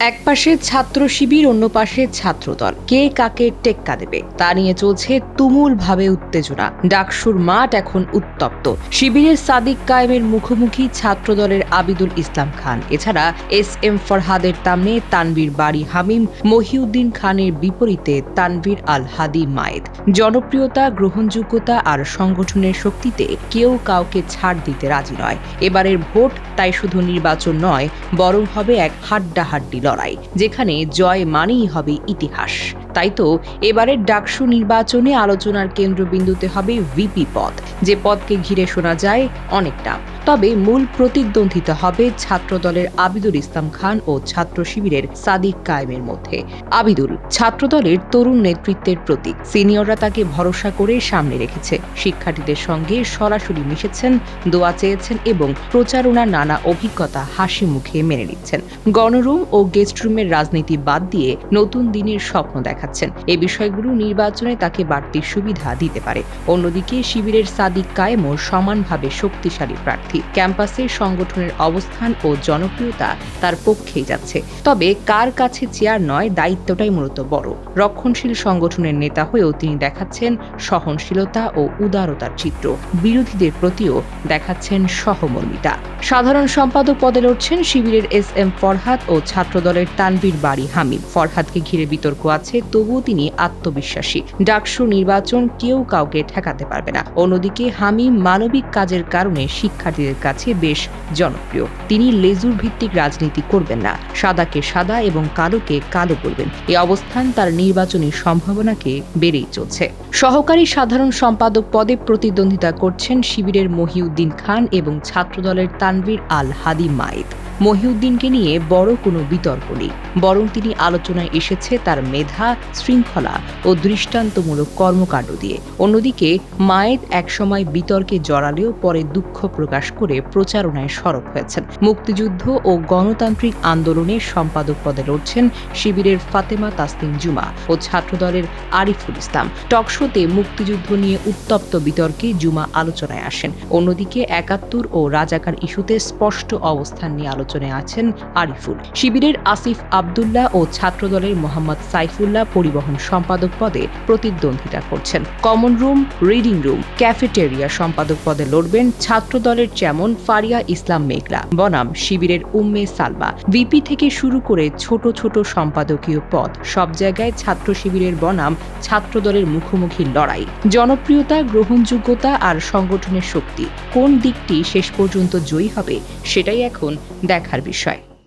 একপাশে ছাত্র শিবির, অন্য পাশে ছাত্রদল। কে কাকে টেক্কা দেবে, তা নিয়ে চলছে তুমুল ভাবে উত্তেজনা। ডাকসুর মাঠ এখন উত্তপ্ত। শিবিরের সাদিক কায়েমের মুখোমুখি ছাত্রদলের আবিদুল ইসলাম খান। এছাড়া এস এম ফরহাদের তামনে তানভীর বাড়ি হামিম, মহিউদ্দিন খানের বিপরীতে তানভীর আল হাদি মায়েদ। জনপ্রিয়তা, গ্রহণযোগ্যতা আর সংগঠনের শক্তিতে কেউ কাউকে ছাড় দিতে রাজি নয়। এবারের ভোট তাই শুধু নির্বাচন নয়, বরং হবে এক হাড্ডাহাড্ডি লড়াই যেখানে জয় মানেই হবে ইতিহাস। তাই তো এবারের ডাকসু নির্বাচনে আলোচনার কেন্দ্রবিন্দুতে হবে ভিপি পদ। যে পদকে ঘিরে শোনা যায় অনেকটা। তবে মূল প্রতিদ্বন্দ্বিতা হবে ছাত্রদলের আবিদুল ইসলাম খান ও ছাত্র শিবিরের সাদিক কায়েমের মধ্যে। আবিদুল ছাত্রদলের তরুণ নেতৃত্বের প্রতীক। সিনিয়ররা তাকে ভরসা করে সামনে রেখেছে। শিক্ষার্থীদের সঙ্গে সরাসরি মিশেছেন, দোয়া চেয়েছেন এবং প্রচারণার নানা অভিজ্ঞতা হাসি মুখে মেনে নিচ্ছেন। গণরুম ও গেস্টরুমের রাজনীতি বাদ দিয়ে নতুন দিনের স্বপ্ন দেখাচ্ছেন। এই বিষয়গুলো নির্বাচনে তাকে বাড়তি সুবিধা দিতে পারে। অন্যদিকে শিবিরের সাদিক কায়েমও সমানভাবে শক্তিশালী প্রার্থী। ক্যাম্পাসে সংগঠনের অবস্থান ও জনপ্রিয়তা তার পক্ষেই যাচ্ছে। তবে কার কাছে চেয়ার নয় দায়িত্বটাই মূলত বড়। রক্ষণশীল সংগঠনের নেতা হয়েও তিনি দেখাচ্ছেন সহনশীলতা ও উদারতার চিত্র। বিরোধীদের প্রতিও দেখাচ্ছেন সহমর্মিতা। সাধারণ সম্পাদক পদে লড়ছেন শিবিরের এস এম ফরহাদ ও ছাত্রদলের তানভীর বাড়ি হামিদ ফরহাদকে ঘিরে বিতর্ক আছে তবুও তিনি আত্মবিশ্বাসী। ডাকসু নির্বাচন কেউ কাউকে ঠেকাতে পারবে না। অন্যদিকে হামিম মানবিক কাজের কারণে শিক্ষার্থীদের কাছে বেশ জনপ্রিয়। তিনি লেজুর ভিত্তিক রাজনীতি করবেন না। সাদাকে সাদা এবং কালোকে কালো বলবেন। এই অবস্থান তার নির্বাচনী সম্ভাবনাকে বেড়েই চলছে। সহকারী সাধারণ সম্পাদক পদে প্রতিদ্বন্দ্বিতা করছেন শিবিরের মহিউদ্দিন খান এবং ছাত্রদলের তানভীর আল হাদি মায়েদ। মহিউদ্দিনকে নিয়ে বড় কোনো বিতর্ক নেই, বরং তিনি আলোচনায় এসেছে তার মেধা, শৃঙ্খলা ও দৃষ্টান্তমূলক কর্মকাণ্ড দিয়ে। অন্যদিকে মায়েদ একসময় বিতর্কে জড়ালেও পরে দুঃখ প্রকাশ করে প্রচারণায় সরব হয়েছেন। মুক্তিযুদ্ধ ও গণতান্ত্রিক আন্দোলনের সম্পাদক পদে লড়ছেন শিবিরের ফাতেমা তাসলিম জুমা ও ছাত্রদলের আরিফুল ইসলাম। টকশোতে মুক্তিযুদ্ধ নিয়ে উত্তপ্ত বিতর্কে জুমা আলোচনায় আসেন। অন্যদিকে, একাত্তর ও রাজাকার ইস্যুতে স্পষ্ট অবস্থান নিয়ে আলোচনায় আছেন আরিফুল। শিবিরের আসিফ আবদুল্লাহ ও ছাত্রদলের মোহাম্মদ সাইফুল্লাহ পরিবহন সম্পাদক পদে প্রতিদ্বন্দ্বিতা করছেন। Common room, reading room, cafeteria সম্পাদক পদে লড়বেন ছাত্রদলের যেমন ফারিয়া ইসলাম মেঘলা। বনাম শিবিরের উম্মে সালমা। ভিপি থেকে শুরু করে ছোট ছোট সম্পাদকীয় পদ। সব জায়গায় ছাত্র শিবিরের বনাম ছাত্রদলের মুখোমুখি লড়াই। জনপ্রিয়তা, গ্রহণযোগ্যতা আর সংগঠনের শক্তি কোন দিকটি শেষ পর্যন্ত জয়ী হবে, সেটাই এখন দেখার বিষয়।